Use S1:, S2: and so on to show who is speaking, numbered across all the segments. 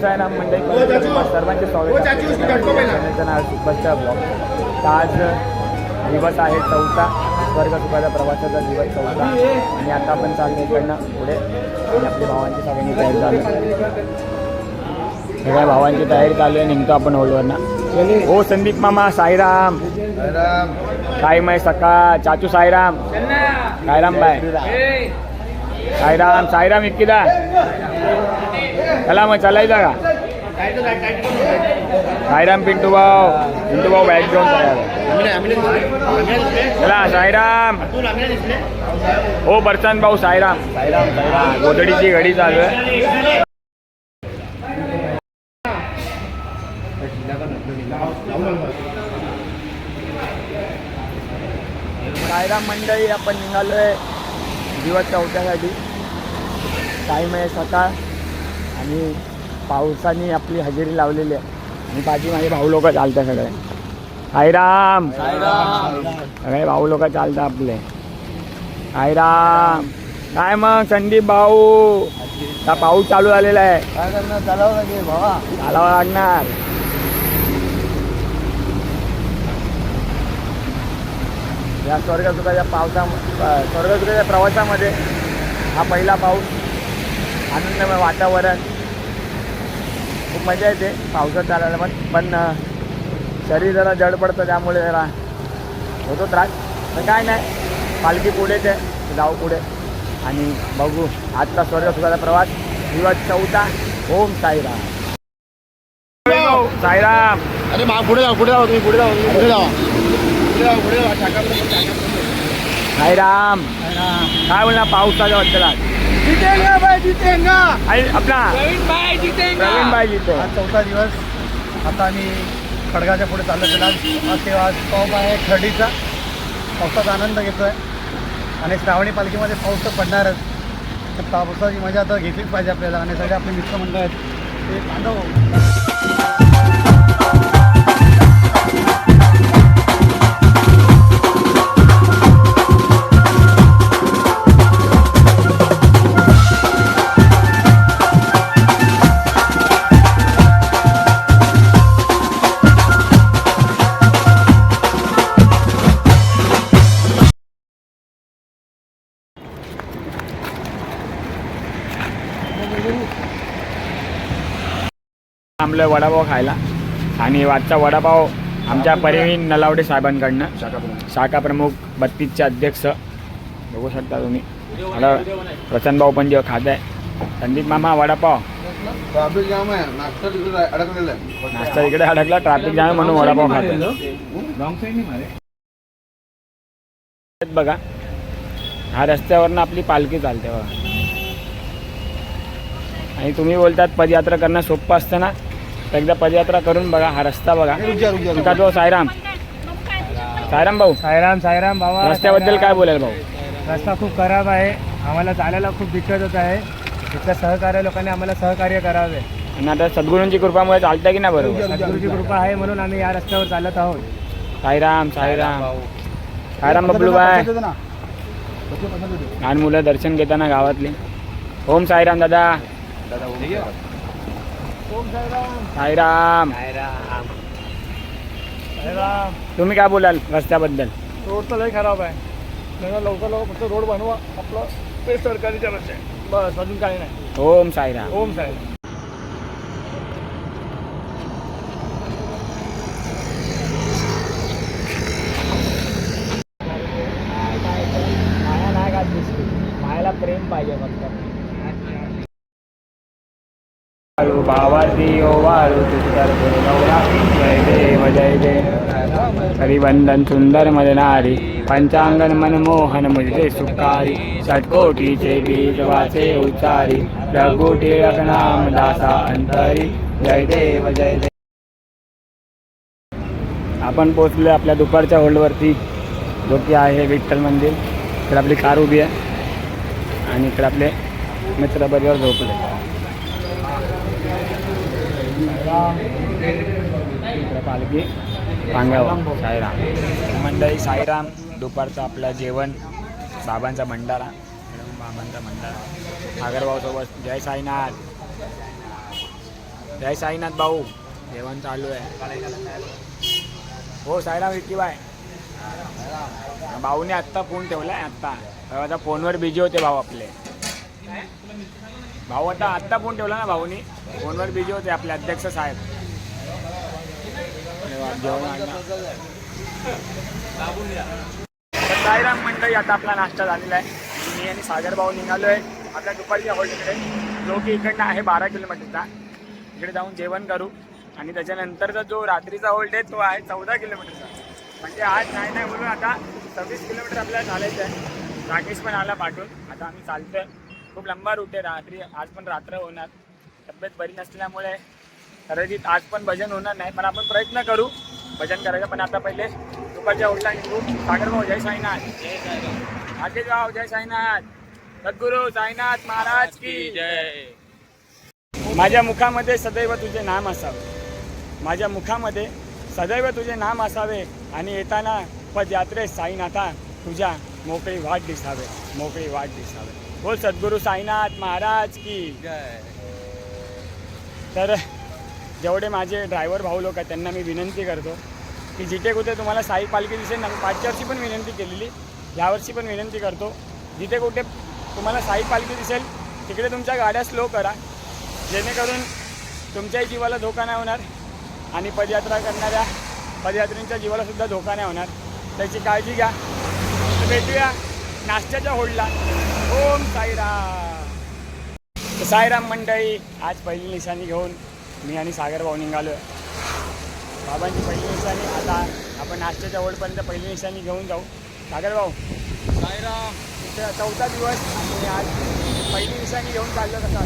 S1: साईराम मंडळी सर्वांचे स्वागत नाव सुपरस्टार ब्लॉग तर आज दिवस आहे चौथा. स्वर्ग सुखाचा प्रवासाचा दिवस चौथा. आणि आता आपण चाललो इकडनं पुढे. आणि आपल्या भावांची सगळ्यांनी तयारी चालू. सगळ्या भावांची तयारी चालू आहे निघतो आपण होलवरनं. हो संदीप मामा साईराम. टाईम आहे सकाळ चाचू साईराम. साईराम बाय. साईराम साईराम इतकीदा चला मग चालायचा का साईराम पिंटू भाऊ. पिंटू भाऊ बॅग घेऊन चला. साईराम हो बरसान भाऊ साईराम साईराम साईराम गोधडीची घडी चालू आहे. साईराम मंडळी आपण निघालोय दिवस चौथ्यासाठी. टाईम आहे सकाळ आणि पावसाने आपली हजेरी लावलेली आहे. आणि पाठी माझे भाऊ लोक चालतात सगळे. साईराम! सगळे भाऊ लोक चालतात आपले. साईराम! काय मग संदीप भाऊ? आता पाऊस चालू झालेला आहे.
S2: काय करणार? चालावं लागेल भावा.
S1: चालावं लागणार. या स्वर्गसुखाच्या पावसा स्वर्गसुखाच्या प्रवासामध्ये हा पहिला पाऊस आनंदमय वातावरण. खूप मजा येते पावसात चालायला पण. पण शरीर जरा जड पडतं त्यामुळे जरा होतो त्रास. पण काय नाही पालखी पुढेच आहे जाऊ पुढे. आणि बघू आजचा स्वर्गसुखाचा प्रवास. दिवस चौथा. ओम साईराम. साईराम.
S2: अरे मा पुढे जाऊ पुढे जाऊ तुम्ही पुढे जाऊ तुम्ही पुढे पुढे जाऊ पुढे टाका
S1: साईराम. काय पावसाच्या बद्दल आज
S2: जितेंगा भाई जितेंगा!
S1: आणि आपला
S2: प्रवीण भाई जितेंगा!
S1: प्रवीण बाई जिथे
S2: आज चौथा दिवस. आता आम्ही खडगाच्या पुढे चाललो गेला आज तेव्हा आज पाऊस आहे थर्डीचा पावसाचा आनंद घेतोय. आणि श्रावणी पालखीमध्ये पाऊस तर पडणारच. तर पावसाची मजा तर घेतलीच पाहिजे आपल्याला. आणि सगळे आपले मित्रमंडळ आहेत. ते बांधव.
S1: थांबलोय वडापाव खायला. आणि वाजचा वडापाव आमच्या परवीन नलावडे साहेबांकडनं. शाखा प्रमुख. बत्तीसचे अध्यक्ष. बघू शकता तुम्ही. मला प्रसन्न भाऊ पण जेव्हा खात आहे संदीप मामा वडापाव.
S2: ट्रॅफिक जाम आहे नाश्ता तिकडे अडकलेला आहे
S1: नाश्ता इकडे अडकला ट्रॅफिक जाम आहे म्हणून वडापाव खातो बघा. हा रस्त्यावरनं आपली पालखी चालते बघा. आणि तुम्ही बोलतात पदयात्रा करणं सोपं असतं ना? एकदा पदयात्रा करून बघा हा रस्ता बघा. तुमचा तो साईराम. साईराम भाऊ.
S3: साईराम साईराम बाबा
S1: रस्त्याबद्दल काय बोलाल भाऊ?
S3: रस्ता खूप खराब आहे. आम्हाला चालायला खूप दिक्कत होत आहे. इथल्या सहकार्य लोकांनी आम्हाला सहकार्य करावे.
S1: आणि आता सद्गुरूंची कृपामुळे चालतं की ना बरोबर?
S3: सद्गुरूची कृपा आहे म्हणून आम्ही या रस्त्यावर चालत आहोत.
S1: साईराम साईराम. साईराम बबलू बाय लहान मुलं दर्शन घेताना गावातली. ओम साईराम दादा. साईराम.
S3: साईराम.
S1: तुम्ही काय बोलाल रस्त्याबद्दल?
S3: रोड तर लय खराब आहे. त्यांना लवकर लवकर फक्त रोड बनवा. आपलं ते सरकारीच्या रस्ते बस अजून काही नाही.
S1: ओम साईराम.
S3: ओम साईराम
S1: माया नाही का दिसते मायाला प्रेम पाहिजे फक्त वाळू भावाची ओ वाळू जय देव जय देव. हरिवंदन सुंदर मदनारी पंचांगन मनमोहन मुझे सुखारी षटकोटीचे बीज वाचे उच्चारी रघु टिळक नाम दासा अंतरी जय देव जय देव. आपण पोचलो आपल्या दुपारच्या होल्डवरती जो की आहे विठ्ठल मंदिर. इकडे आपली कार उभी आहे. आणि इकडे आपले मित्र बरोबर झोपले. इकडे पालखी पांगावा साईराम. मंडळी साईराम दुपारचं आपलं जेवण बाबांचा भंडारा बाबांचा भंडारा सागरभाऊसोबत जय साईनाथ. जय साईनाथ भाऊ जेवण चालू आहे. हो साईराम विकी बाय. भाऊने आत्ता फोन ठेवलाय आत्ता. आता फोनवर बिझी होते भाऊ आपले. भाऊ आता आत्ता फोन ठेवला ना भाऊनी. फोनवर बिझी होते आपले अध्यक्ष साहेब. साईराम मंडळी आता आपला नाश्ता झालेला आहे. मी आणि सागर भाऊ निघालो आहे आपल्या दुपारच्या हॉटेलकडे. जो की इकडनं आहे बारा किलोमीटरचा. इकडे जाऊन जेवण करू. आणि त्याच्यानंतरचा जो रात्रीचा होल्ड आहे तो आहे चौदा किलोमीटरचा. म्हणजे आज नाही नाही बोलून आता. सव्वीस किलोमीटर आपल्याला चालायचं आहे. राकेश पण आला पाठवून. आता आम्ही चालतोय. खूप लंबा रूट आहे. रात्री आज पण रात्र होणार. तब्येत बरी नसल्यामुळे कदाचित आज पण भजन होणार नाही. पण आपण प्रयत्न करू भजन करायचं. पण आता पहिले दुपारच्या होल्डला निघू सागर भाऊ जय साईनाथ. आगे भाऊ जय साईनाथ. सद्गुरू साईनाथ महाराज की जय. माझ्या मुखामध्ये सदैव तुझे नाम असावे. माझ्या मुखामध्ये सदैव तुझे नाम असावे आणि येताना पदयात्रेस साईनाथा तुझ्या मोकळी वाट दिसावे. मोकळी वाट दिसावे. बोल सद्गुरू साईनाथ महाराज की. तर जेवढे माझे ड्रायव्हर भाऊ लोक आहेत त्यांना मी विनंती करतो की जिथे कुठे तुम्हाला साई पालखी दिसेल ना मी मागच्या वर्षी पण विनंती केलेली यावर्षी पण विनंती करतो. जिथे कुठे तुम्हाला साई पालखी दिसेल तिकडे तुमच्या गाड्या स्लो करा. जेणेकरून तुमच्याही जीवाला धोका नाही होणार आणि पदयात्रा करणाऱ्या पदयात्रींच्या जीवाला सुद्धा धोका नाही होणार. त्याची काळजी घ्या. भेटूया नाश्त्याच्या होडला. ओम साईराम. साईराम मंडळी आज पहिली निशाणी घेऊन मी आणि सागर भाऊ निघालो बाबांची पहिली निशाणी आता आपण नाश्त्याच्या ओढपर्यंत पहिली निशाणी घेऊन जाऊ. सागर भाऊ
S3: साईराम.
S1: इथे चौथा दिवस आणि आज पहिली निशाणी घेऊन चाललो कसा?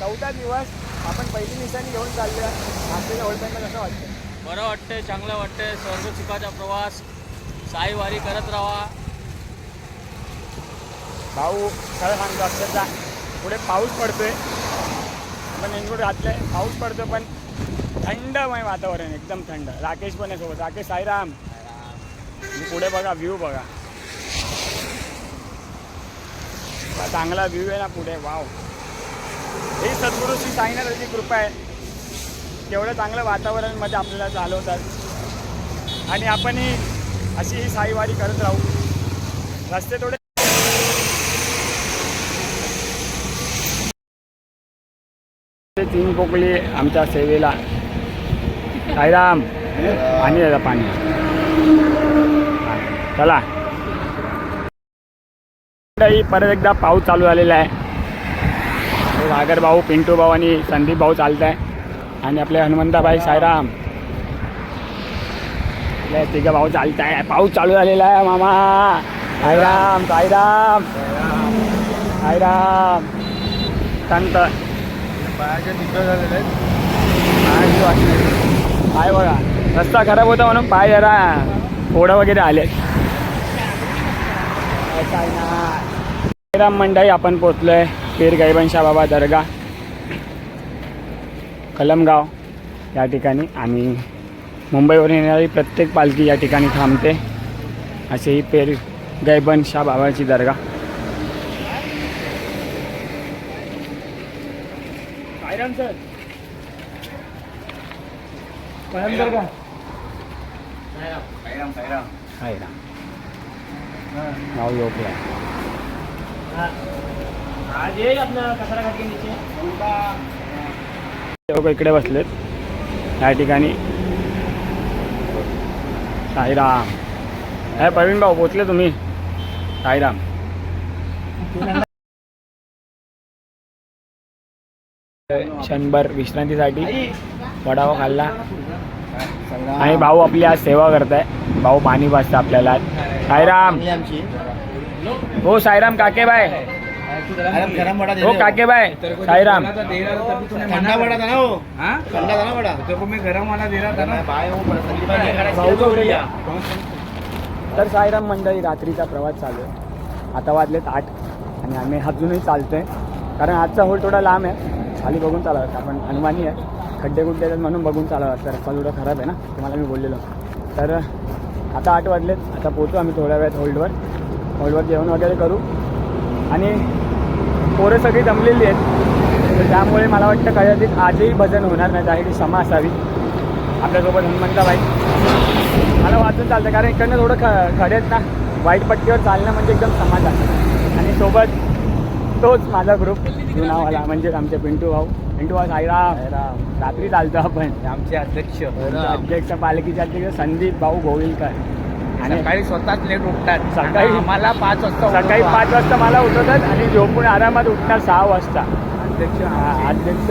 S1: चौथा दिवस आपण पहिली निशाणी घेऊन चाललो नाश्त्याच्या ओढपर्यंत कसं वाटतं
S3: बरं वाटतंय चांगलं वाटतंय. स्वर्ग सुखाचा प्रवास. साई वारी करत राहा.
S1: भाऊ खरं सांगतो अक्षरशः. पुढे पाऊस पडतोय. आपण नेमकं घातलंय. पाऊस पडतो पण थंडमय वातावरण एकदम थंड. राकेश पण आहे सोबत. राकेश साईराम. पुढे बघा व्ह्यू बघा. चांगला व्ह्यू आहे ना पुढे. वाव ही सद्गुरू श्री साईनाथाची कृपा आहे. तेवढं चांगलं वातावरणमध्ये आपल्याला चालवतात. आणि आपणही अशी ही साईवारी करत राहू. रस्ते थोडे तीन पोकळी आमच्या सेवेला. साईराम पाणी दादा पाणी. चला. परत एकदा पाऊस चालू झालेला आहे. हे सागर भाऊ पिंटू भाऊ आणि संदीप भाऊ चालत आहे आणि आपले हनुमंताबाई साईराम. आपले तिघं भाऊ चालत आहे पाऊस चालू झालेला आहे मामा. साईराम साईराम. साईराम. संत.
S2: पायाच्या निघ झालेले आहेत.
S1: पायाची वाटली. पाय बघा. रस्ता खराब होता म्हणून पाय जरा फोडं वगैरे आले. राम मंडळी आपण पोचलोय पीर गैबनशा बाबा दर्गा. कलमगाव. या ठिकाणी आणि मुंबईवरून येणारी प्रत्येक पालखी या ठिकाणी थांबते. असे ही पेर गैबन शाह बाबाची दर्गा. साईराम सर. साईराम नाव लोक इकडे बसलेत. या ठिकाणी. साईराम. हे प्रवीण भाऊ पोचले तुम्ही. साईराम. क्षणभर विश्रांतीसाठी वडावा खाल्ला. आणि भाऊ आपली आज सेवा करताय. भाऊ पाणी पाजतं आपल्याला. आज. साईराम. हो साईराम काकेबाय
S2: गरम वडा
S1: हो
S2: वडा था ना हो? ठंडा था ना वडा.
S3: तेरे मैं गरम वाला दे रहा था ना.
S2: बाय हो
S1: तर साईराम मंडळी रात्रीचा प्रवास चालू आहे. आता वाजलेत आठ. आणि आम्ही अजूनही चालतोय. कारण आजचा होल थोडा लांब आहे. खाली बघून चालावं. लागतं आपण हनुमानी आहे. खड्डे गुड्डे आहेत म्हणून बघून चालावं. लागतं रस्ता थोडा खराब आहे ना? तुम्हाला मी बोललेलो. तर आता आठ वाजलेत. आता पोचू आम्ही थोड्या वेळात होल्डवर. होल्डवर जेवण वगैरे करू. आणि पोरं सगळी जमलेली आहेत. तर त्यामुळे मला वाटतं कदाचित आजही भजन होणार नाही. त्यासाठी क्षमा असावी. आपल्यासोबत हनुमंताबाई. मला वाचून चालतं. कारण इकडनं थोडं ख खडे आहेत ना? वाईट पट्टीवर चालणं म्हणजे एकदम समाधान. आणि सोबत तोच माझा ग्रुप जुनावाला म्हणजेच आमचे पिंटू भाऊ. पिंटू भाऊ साईराम. रात्री चालतो आपण.
S2: आमचे अध्यक्ष.
S1: अध्यक्ष पालखीचे अध्यक्ष संदीप भाऊ गोविलकर. आणि
S2: सकाळी स्वतःच लेट उठतात.
S1: सकाळी-
S2: आम्हाला पाच वाजता
S1: सकाळी. पाच वाजता मला उठवतात आणि झोपून आरामात उठणार सहा वाजता.
S2: अध्यक्ष.
S1: अध्यक्ष.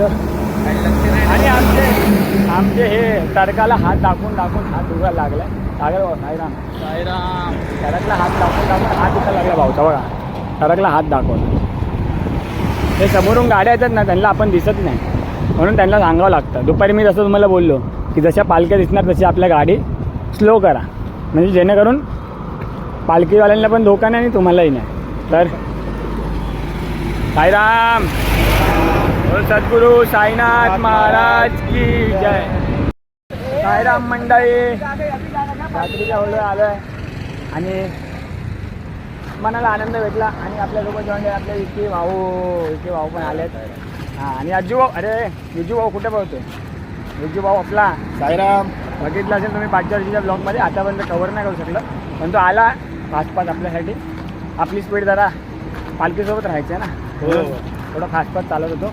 S2: काही
S1: आणि आमचे आमचे हे तडकाला हात दाखवून दाखवून हात दुखा लागलाय. लागला भाऊ साईराम.
S2: साईराम.
S1: टरकला हात दाखवून दाखवून हात दुखा लागला भाऊचा बघा टरकला हात दाखवला हे समोरून गाड्या येतात ना त्यांना आपण दिसत नाही. म्हणून त्यांना सांगावं लागतं. दुपारी मी जसं तुम्हाला बोललो की जशा पालख्या दिसणार तशी आपल्या गाडी स्लो करा. म्हणजे जेणेकरून पालखीवाल्यांना पण धोका नाही आणि तुम्हालाही नाही. तर साईराम! बोल सद्गुरू साईनाथ महाराज की जय. साईराम मंडळी रात्रीच्या वेळेला आलो आहे आणि मनाला आनंद भेटला आणि आपल्यासोबत जॉईन आपले विकी भाऊ विकी भाऊ पण आलेत. हां आणि अज्जू भाऊ अरे विजू भाऊ कुठे पोहतोय विजू भाऊ आपला.
S2: साईराम.
S1: बघितलं असेल तुम्ही पाचच्या वर्षीच्या ब्लॉगमध्ये आतापर्यंत कवर नाही करू शकलं. पण तो आला फास्ट फास्ट आपल्यासाठी. आपली स्पीड जरा पालखीसोबत राहायचं आहे ना?
S2: हो.
S1: थोडं फास्ट फास्ट चालत होतो.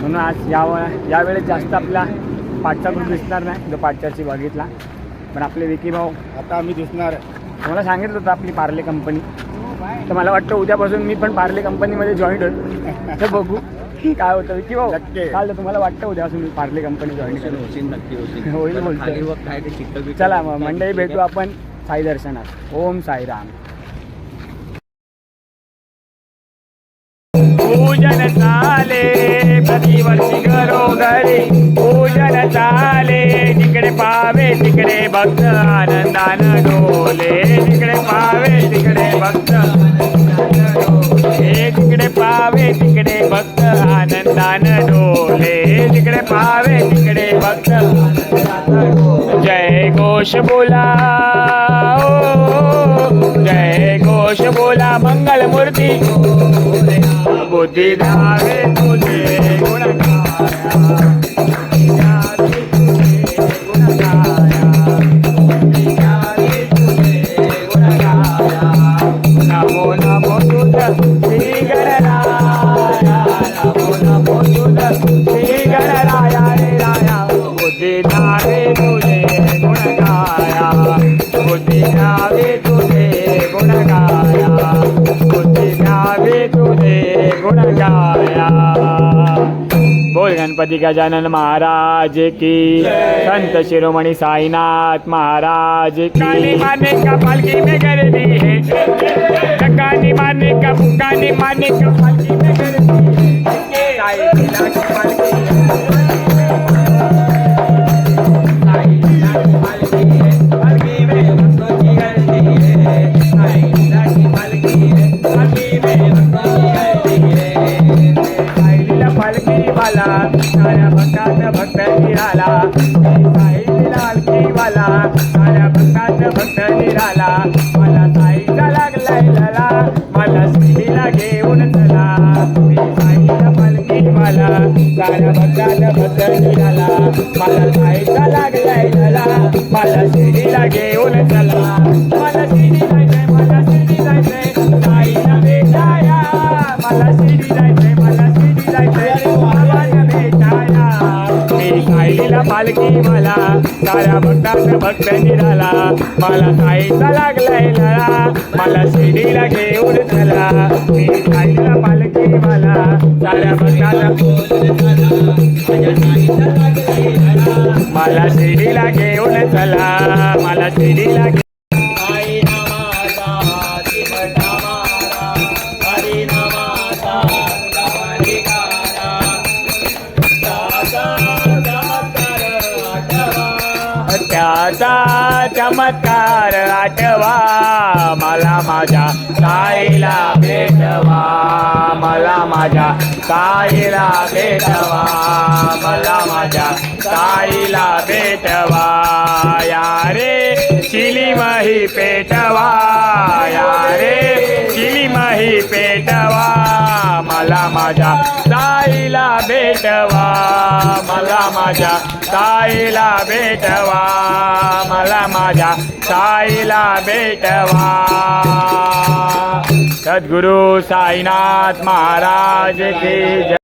S1: म्हणून आज या यावेळेस जास्त आपला पाठचा ग्रुप दिसणार नाही. जो पाठच्याची बघितला. पण आपले विकी भाऊ.
S2: आता आम्ही दिसणार
S1: मला सांगितलं होतं आपली पार्ले कंपनी तर मला वाटतं उद्यापासून मी पण पार्ले कंपनीमध्ये जॉईन होईल. तर बघू काय होतं.
S2: नक्की.
S1: चालतं तुम्हाला वाटतं उद्यापासून मी पार्ले कंपनी जॉईन करेन.
S2: नक्की
S1: होईल
S2: पण
S1: बोलतोय.
S2: खाली बघ काय ते चिखल बिखल
S1: चला मग मंडळी? भेटू आपण साई दर्शनात. ओम साईराम पूजन चाले प्रतिवर्षी घरोघरी. पूजन चाले तिकडे पावे तिकडे भक्त आनंदान डोले. तिकडे पावे तिकडे भक्त हे तिकडे पावे तिकडे भक्त आनंदान डोले. तिकडे पावे तिकडे भक्त जय घोष बोला जय घोष बोला मंगल मूर्ती बुद्धी धावे तुझे गुण गणपती गजानन महाराज की। संत शिरोमणी साईनाथ महाराज की। माने का पालकी में गर्दी है। कानी माने का कानी माने का पालकी में गर्दी है। साई लीला साईलीला पालखी वाला साऱ्या भक्तात भक्त निराला. साईलीला पालखी वाला साऱ्या भक्तात भक्त निराला. मला साईचा लागलाय लला मला श्रीला घेऊन चला. मी साईला पालखी वाला साऱ्या भक्तात भक्त निराला. मला साईचा लागलाय लला मला श्रीला घेऊन चला. मला शिरी पालखी मला. साऱ्या भक्तात भक्त निराला. मला साईचा लागलाय लळा. मला शिडीला घेऊन झाला मी साईला पालखी मला. साऱ्या भक्तात मला शिडीला घेऊन चला. मला शिडीला असा चमत्कार आठवा. मला माझ्या साईला भेटवा. मला माझ्या साईला भेटवा. मला माझ्या साईला भेटवा. या रे चिली मही पेटवा. या रे चिली मही पेटवा. मला माझ्या ताईला भेटवा. मला माझ्या ताईला भेटवा. मला माझ्या ताईला भेटवा. सद्गुरु साईनाथ महाराज की